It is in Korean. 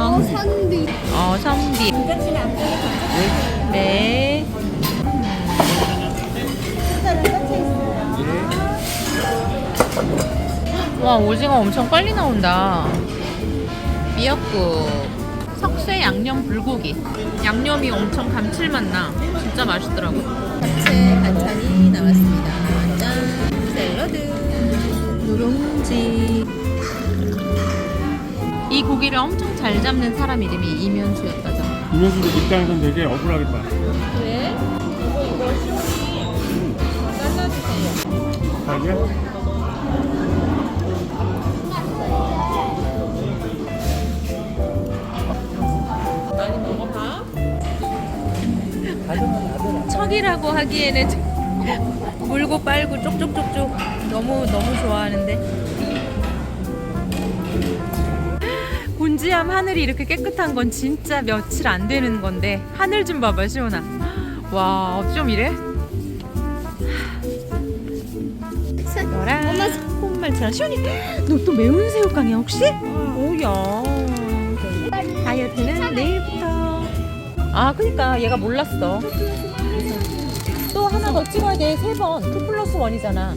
어, 선비. 어, 선비. 앞쪽에 던져주세요. 네. 와, 오징어 엄청 빨리 나온다. 미역국. 석쇠 양념 불고기. 양념이 엄청 감칠맛 나. 진짜 맛있더라고. 잡채 반찬이 나왔습니다. 짠. 샐러드. 누룽지. 이 고기를 엄청 잘 잡는 사람 이름이 이면수였다잖아. 이면수도 입장에선 되게 억울하겠다. 왜? 이거 이거 시원히 잘라주세요. 자기야? 많이 먹어봐. 척이라고 하기에는 좀 물고 빨고 쪽쪽쪽쪽 너무 너무 좋아하는데. 곤지암 하늘이 이렇게 깨끗한 건 진짜 며칠 안 되는 건데 하늘 좀 봐봐 시원아. 와 어쩜 이래? 너랑 엄마, 콧말처럼 시원이 너 또 매운 새우깡이야 혹시? 오야. 다이어트는 내일부터. 아 그니까 얘가 몰랐어. 또 하나 더 찍어야 돼3번2 플러스 1이잖아